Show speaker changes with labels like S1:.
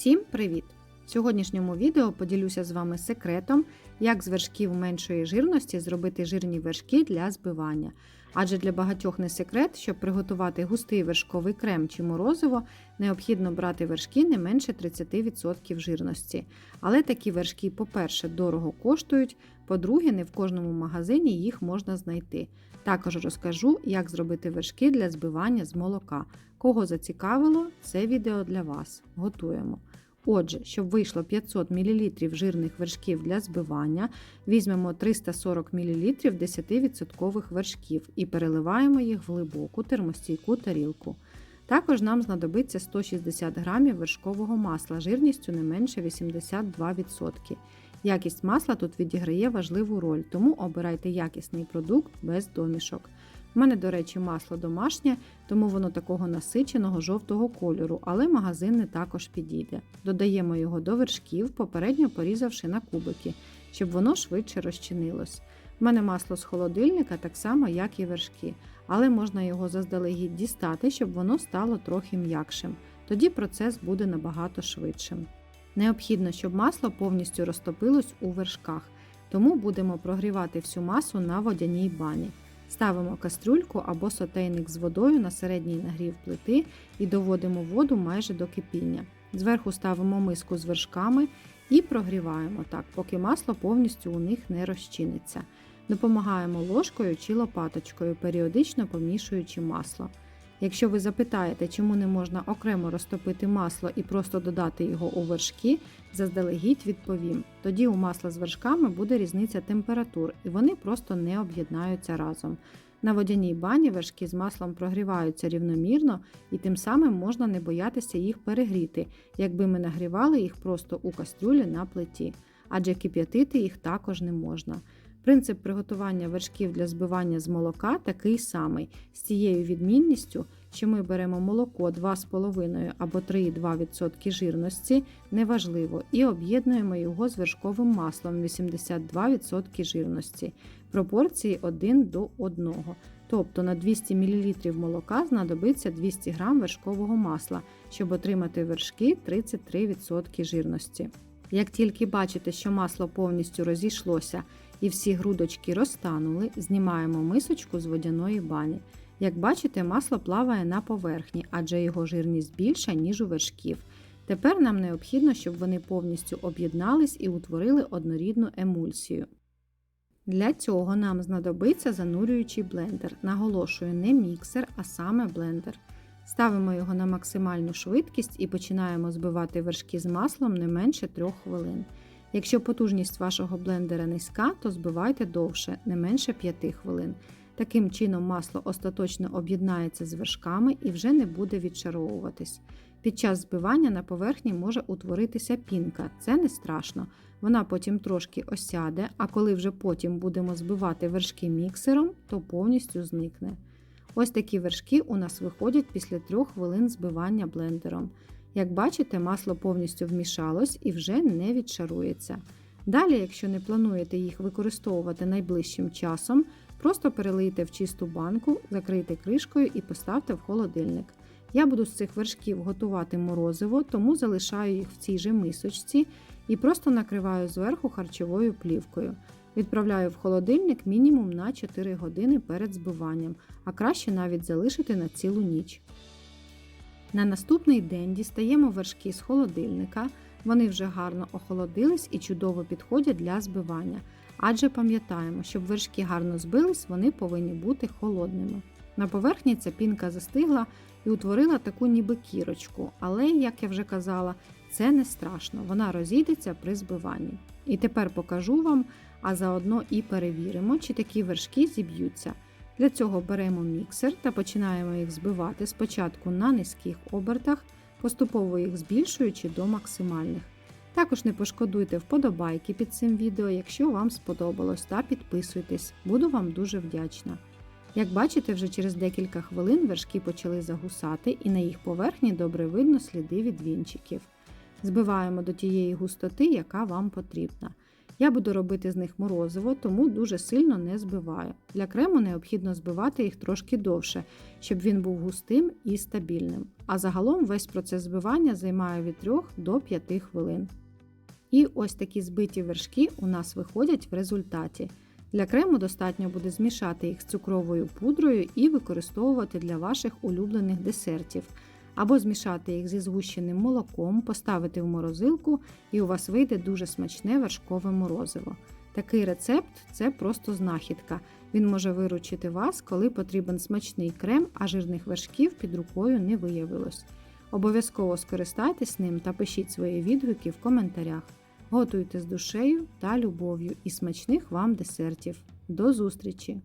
S1: Всім привіт! В сьогоднішньому відео поділюся з вами секретом, як з вершків меншої жирності зробити жирні вершки для збивання. Адже для багатьох не секрет, щоб приготувати густий вершковий крем чи морозиво, необхідно брати вершки не менше 30% жирності. Але такі вершки, по-перше, дорого коштують, по-друге, не в кожному магазині їх можна знайти. Також розкажу, як зробити вершки для збивання з молока. Кого зацікавило, це відео для вас. Готуємо. Отже, щоб вийшло 500 мл жирних вершків для збивання, візьмемо 340 мл 10% вершків і переливаємо їх в глибоку термостійку тарілку. Також нам знадобиться 160 г вершкового масла жирністю не менше 82%. Якість масла тут відіграє важливу роль, тому обирайте якісний продукт без домішок. У мене, до речі, масло домашнє, тому воно такого насиченого жовтого кольору, але магазинне також підійде. Додаємо його до вершків, попередньо порізавши на кубики, щоб воно швидше розчинилось. У мене масло з холодильника так само, як і вершки, але можна його заздалегідь дістати, щоб воно стало трохи м'якшим. Тоді процес буде набагато швидшим. Необхідно, щоб масло повністю розтопилось у вершках, тому будемо прогрівати всю масу на водяній бані. Ставимо кастрюльку або сотейник з водою на середній нагрів плити і доводимо воду майже до кипіння. Зверху ставимо миску з вершками і прогріваємо так, поки масло повністю у них не розчиниться. Допомагаємо ложкою чи лопаточкою, періодично помішуючи масло. Якщо ви запитаєте, чому не можна окремо розтопити масло і просто додати його у вершки, заздалегідь відповім. Тоді у масла з вершками буде різниця температур, і вони просто не об'єднаються разом. На водяній бані вершки з маслом прогріваються рівномірно, і тим самим можна не боятися їх перегріти, якби ми нагрівали їх просто у кастрюлі на плиті, адже кип'ятити їх також не можна. Принцип приготування вершків для збивання з молока такий самий, з цією відмінністю, що ми беремо молоко 2,5 або 3,2% жирності, неважливо, і об'єднуємо його з вершковим маслом 82% жирності, пропорції 1 до 1. Тобто на 200 мл молока знадобиться 200 г вершкового масла, щоб отримати вершки 33% жирності. Як тільки бачите, що масло повністю розійшлося і всі грудочки розтанули, знімаємо мисочку з водяної бані. Як бачите, масло плаває на поверхні, адже його жирність більша, ніж у вершків. Тепер нам необхідно, щоб вони повністю об'єднались і утворили однорідну емульсію. Для цього нам знадобиться занурюючий блендер. Наголошую, не міксер, а саме блендер. Ставимо його на максимальну швидкість і починаємо збивати вершки з маслом не менше 3 хвилин. Якщо потужність вашого блендера низька, то збивайте довше, не менше 5 хвилин. Таким чином масло остаточно об'єднається з вершками і вже не буде відшаровуватись. Під час збивання на поверхні може утворитися пінка, це не страшно. Вона потім трошки осяде, а коли вже потім будемо збивати вершки міксером, то повністю зникне. Ось такі вершки у нас виходять після 3 хвилин збивання блендером. Як бачите, масло повністю вмішалось і вже не відшарується. Далі, якщо не плануєте їх використовувати найближчим часом, просто перелийте в чисту банку, закрийте кришкою і поставте в холодильник. Я буду з цих вершків готувати морозиво, тому залишаю їх в цій же мисочці і просто накриваю зверху харчовою плівкою. Відправляю в холодильник мінімум на 4 години перед збиванням, а краще навіть залишити на цілу ніч. На наступний день дістаємо вершки з холодильника, вони вже гарно охолодились і чудово підходять для збивання. Адже пам'ятаємо, щоб вершки гарно збились, вони повинні бути холодними. На поверхні ця пінка застигла і утворила таку ніби кірочку, але, як я вже казала, це не страшно, вона розійдеться при збиванні. І тепер покажу вам, а заодно і перевіримо, чи такі вершки зіб'ються. Для цього беремо міксер та починаємо їх збивати спочатку на низьких обертах, поступово їх збільшуючи до максимальних. Також не пошкодуйте вподобайки під цим відео, якщо вам сподобалось, та підписуйтесь, буду вам дуже вдячна. Як бачите, вже через декілька хвилин вершки почали загусати і на їх поверхні добре видно сліди від вінчиків. Збиваємо до тієї густоти, яка вам потрібна. Я буду робити з них морозиво, тому дуже сильно не збиваю. Для крему необхідно збивати їх трошки довше, щоб він був густим і стабільним. А загалом весь процес збивання займає від 3 до 5 хвилин. І ось такі збиті вершки у нас виходять в результаті. Для крему достатньо буде змішати їх з цукровою пудрою і використовувати для ваших улюблених десертів. Або змішати їх зі згущеним молоком, поставити в морозилку, і у вас вийде дуже смачне вершкове морозиво. Такий рецепт це просто знахідка. Він може виручити вас, коли потрібен смачний крем, а жирних вершків під рукою не виявилось. Обов'язково скористайтесь ним та пишіть свої відгуки в коментарях. Готуйте з душею та любов'ю і смачних вам десертів. До зустрічі!